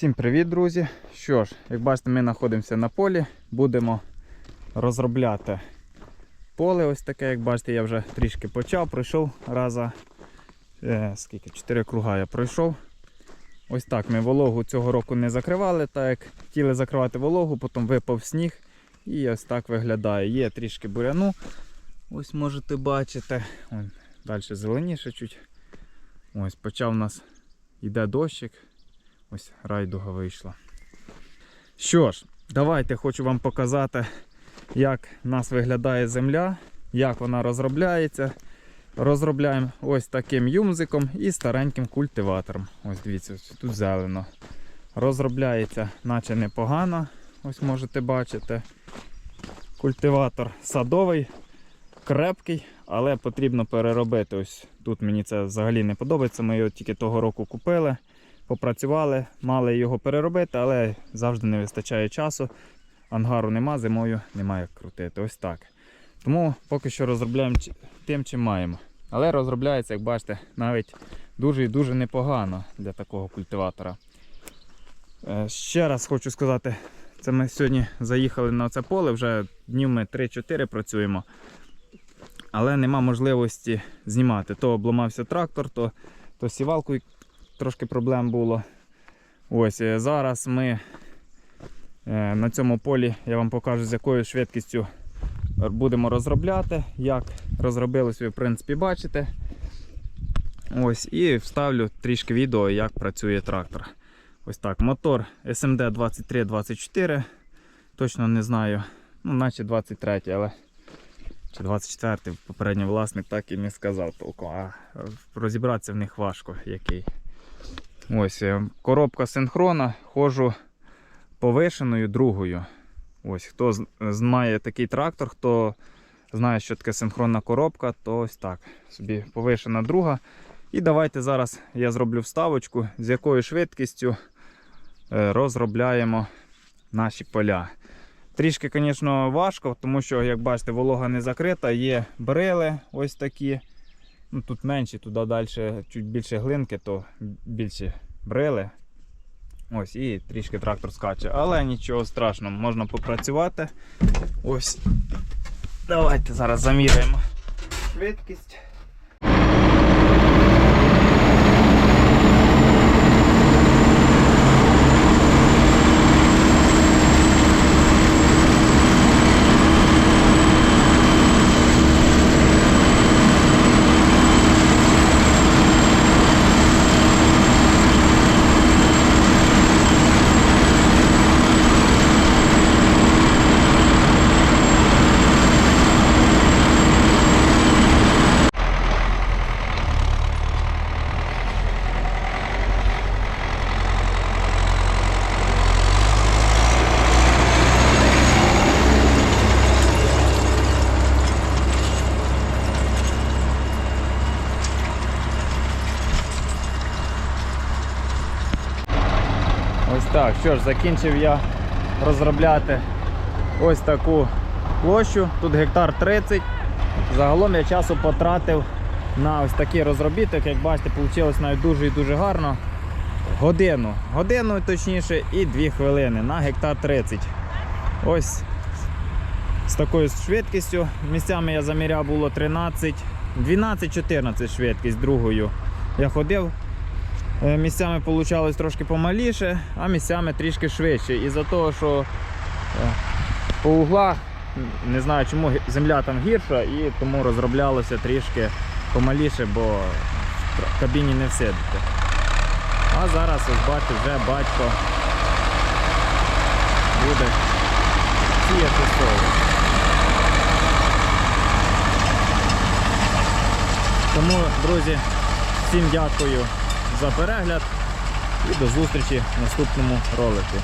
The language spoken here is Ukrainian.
Всім привіт, друзі! Що ж, як бачите, ми знаходимося на полі, будемо розробляти поле ось таке, як бачите, я вже трішки почав, пройшов раза, е, скільки, 4 круга я пройшов. Ось так ми вологу цього року не закривали, так як хотіли закривати вологу, потім випав сніг і ось так виглядає. Є трішки буряну, ось можете бачити. Вон, далі зеленіше чуть. Ось почав у нас йде дощик. Ось райдуга вийшла. Що ж, давайте хочу вам показати, як в нас виглядає земля, як вона розробляється. Розробляємо ось таким юмзиком і стареньким культиватором. Ось дивіться, тут зелено. Розробляється, наче непогано, ось можете бачити. Культиватор садовий, крепкий, але потрібно переробити. Ось тут мені це взагалі не подобається. Ми його тільки того року купили попрацювали, мали його переробити, але завжди не вистачає часу. Ангару нема, зимою немає як крутити. Ось так. Тому поки що розробляємо тим, чим маємо. Але розробляється, як бачите, навіть дуже і дуже непогано для такого культиватора. Е, Ще раз хочу сказати, це ми сьогодні заїхали на це поле, вже днів ми 3-4 працюємо. Але нема можливості знімати. То обламався трактор, то, то сівалкою трошки проблем було. Ось е, зараз ми е, на цьому полі я вам покажу, з якою швидкістю будемо розробляти. Як розробилось, ви в принципі бачите. Ось, і вставлю трішки відео, як працює трактор. Ось так. Мотор SMD 2324. Точно не знаю. Ну, наче 23, але чи 24 попередній власник так і не сказав толком. А розібратися в них важко який. Ось е, коробка синхрона, ходжу повишеною другою. Ось, хто знає такий трактор, хто знає, що таке синхронна коробка, то ось так. Собі повишена друга. І давайте зараз я зроблю вставочку, з якою швидкістю е, розробляємо наші поля. Трішки, звісно, важко, тому що, як бачите, волога не закрита, є брили ось такі. Ну, тут менші, туди далі чуть більше глинки, то більше брили. Ось, і трішки трактор скаче. Але нічого страшного, можна попрацювати. Ось. Давайте зараз заміряємо швидкість. Ось так. Що ж, закінчив я розробляти ось таку площу. Тут гектар 30. Загалом я часу потратив на ось такий розробіток. Як бачите, вийшло навіть дуже і дуже гарно. Годину. Годину точніше і 2 хвилини на гектар 30. Ось з такою швидкістю. Місцями я заміряв було 13, 12-14 швидкість другою. Я ходив. Е, Місцями вийшло трошки помаліше, а місцями трішки швидше. Із-за того, що е, по углах, не знаю чому земля там гірша, і тому розроблялося трішки помаліше, бо в кабіні не всидите. А зараз ось бачите, вже батько буде сіяти соло. Тому, друзі, всім дякую за перегляд і до зустрічі в наступному ролику.